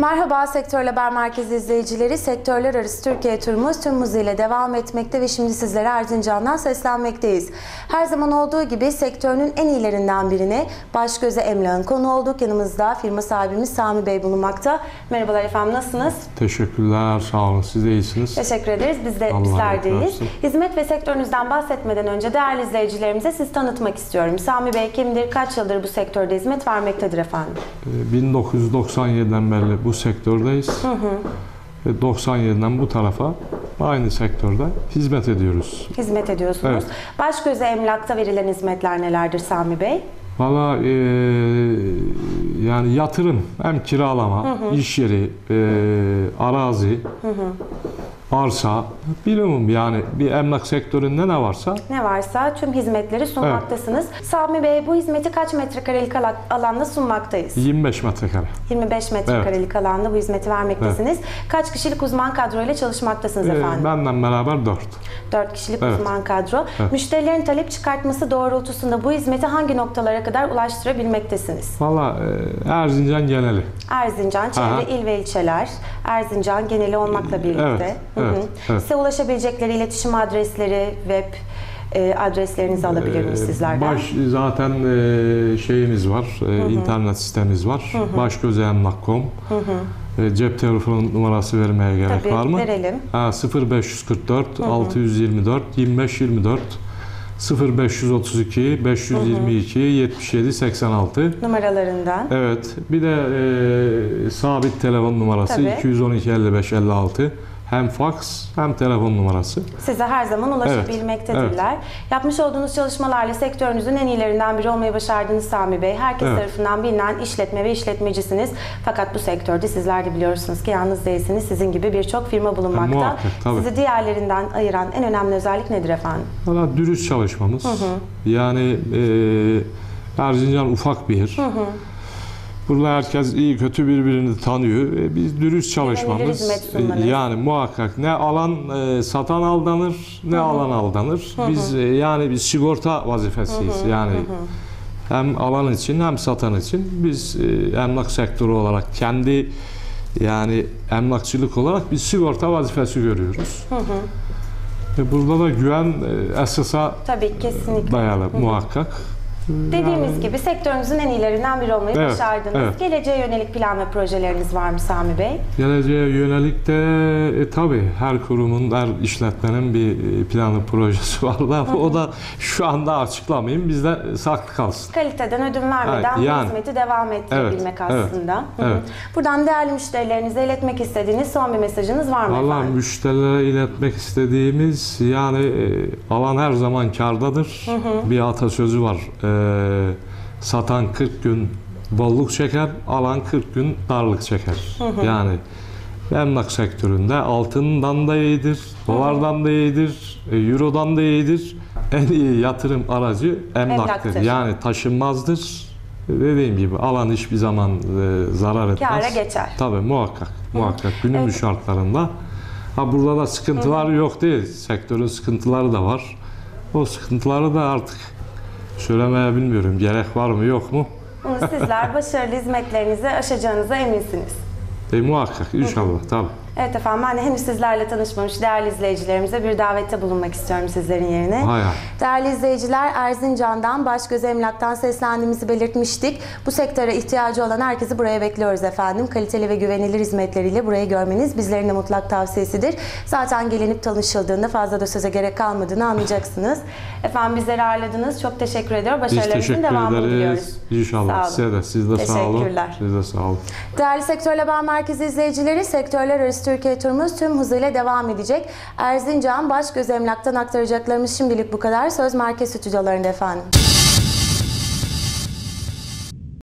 Merhaba Sektör Haber Merkezi izleyicileri. Sektörler arası Türkiye turumuz tüm hızıyla devam etmekte ve şimdi sizlere Erzincan'dan seslenmekteyiz. Her zaman olduğu gibi sektörünün en iyilerinden birine baş göze emlakın konu olduk. Yanımızda firma sahibimiz Sami Bey bulunmakta. Merhabalar efendim nasılsınız? Teşekkürler, sağ olun. Siz de iyisiniz. Teşekkür ederiz. Biz de Allah bizler deyiz. Hizmet ve sektörünüzden bahsetmeden önce değerli izleyicilerimize sizi tanıtmak istiyorum. Sami Bey kimdir? Kaç yıldır bu sektörde hizmet vermektedir efendim? Ee, 1997'den beri bu sektördeyiz. Ve 97'den bu tarafa aynı sektörde hizmet ediyoruz. Hizmet ediyorsunuz. Evet. Baş göze emlakta verilen hizmetler nelerdir Sami Bey? Valla eee, yani yatırım, hem kiralama, iş yeri, eee, arazi, arsa, bilumum yani bir emlak sektöründe ne varsa Ne varsa tüm hizmetleri sunmaktasınız. Sami Bey bu hizmeti kaç metrekarelik ala- alanda sunmaktayız? 25 metrekare. 25 metrekarelik alanda bu hizmeti vermektesiniz. Kaç kişilik uzman kadro ile çalışmaktasınız Eee, efendim? benden beraber 4. 4 kişilik Evet. uzman kadro. Evet. Müşterilerin talep çıkartması doğrultusunda bu hizmeti hangi noktalara kadar ulaştırabilmektesiniz? Valla eee, Erzincan geneli. Erzincan, çevre Aha. il ve ilçeler, Erzincan geneli olmakla birlikte. Evet, Hı hı. evet. Size ulaşabilecekleri iletişim adresleri, web e, adreslerinizi alabilir miyiz Ee, sizlerden? Baş zaten e, şeyimiz var, e, internet sitemiz var. Başgözemlak.com. E, cep telefonu numarası vermeye gerek Tabii, var mı? verelim. Ha, 0544 624 25 24 0532 522 77 86 Numaralarından. Evet. Bir de e, sabit telefon numarası Tabii. 212 55 56 hem fax hem telefon numarası. Size her zaman ulaşabilmektedirler. Yapmış olduğunuz çalışmalarla sektörünüzün en iyilerinden biri olmayı başardınız Sami Bey. Herkes Evet. tarafından bilinen işletme ve işletmecisiniz. Fakat bu sektörde sizler de biliyorsunuz ki yalnız değilsiniz. Sizin gibi birçok firma bulunmakta. muhakkak, tabii. Sizi diğerlerinden ayıran en önemli özellik nedir efendim? Valla dürüst çalışmamız. Yani e, Erzincan ufak bir yer. Burada herkes iyi kötü birbirini tanıyor. E, biz dürüst çalışmamız. sunmanız. e, yani muhakkak ne alan e, satan aldanır ne alan aldanır. Biz e, yani biz sigorta vazifesiyiz. Yani hem alan için hem satan için biz e, emlak sektörü olarak kendi yani emlakçılık olarak biz sigorta vazifesi görüyoruz. Ve burada da güven e, esasa Tabii kesinlikle. dayalı muhakkak. Dediğimiz gibi sektörünüzün en iyilerinden biri olmayı Evet, başardınız. evet. Geleceğe yönelik plan ve projeleriniz var mı Sami Bey? Geleceğe yönelik de e, tabii her kurumun, her işletmenin bir e, planı, projesi var da o da şu anda açıklamayayım. Bizde saklı kalsın. Kaliteden ödün vermeden Evet, yani. hizmeti devam ettirebilmek Evet, evet, aslında. Hı hı. evet. Buradan değerli müşterilerinize iletmek istediğiniz son bir mesajınız var mı Vallahi efendim? müşterilere iletmek istediğimiz yani e, alan her zaman kardadır. Bir atasözü var. E, satan 40 gün bolluk çeker, alan 40 gün darlık çeker. Yani emlak sektöründe altından da iyidir, dolardan da iyidir, e, eurodan da iyidir. En iyi yatırım aracı emlaktır. Emlaktır. Yani taşınmazdır. Dediğim gibi alan hiçbir zaman e, zarar etmez. Kâra geçer. Tabii muhakkak. Muhakkak günümüz Evet. şartlarında. Ha burada da sıkıntılar yok değil. Sektörün sıkıntıları da var. O sıkıntıları da artık söylemeye bilmiyorum. Gerek var mı yok mu? Bunu sizler başarılı hizmetlerinizi aşacağınıza eminsiniz. E, muhakkak inşallah tabii. Evet efendim ben de henüz sizlerle tanışmamış değerli izleyicilerimize bir davette bulunmak istiyorum sizlerin yerine. Hay hay. Değerli izleyiciler Erzincan'dan Başgöz Emlak'tan seslendiğimizi belirtmiştik. Bu sektöre ihtiyacı olan herkesi buraya bekliyoruz efendim. Kaliteli ve güvenilir hizmetleriyle burayı görmeniz bizlerin de mutlak tavsiyesidir. Zaten gelinip tanışıldığında fazla da söze gerek kalmadığını anlayacaksınız. Efendim bizleri ağırladınız. Çok teşekkür ediyorum. Başarılarınızın devamını diliyoruz. İnşallah. Size de siz de sağ olun. Siz de sağ olun. Değerli Sektör Haber Merkezi izleyicileri, sektörler arası Türkiye turumuz tüm hızıyla devam edecek. Erzincan Başgöz Emlak'tan aktaracaklarımız şimdilik bu kadar. Söz merkez stüdyolarında efendim.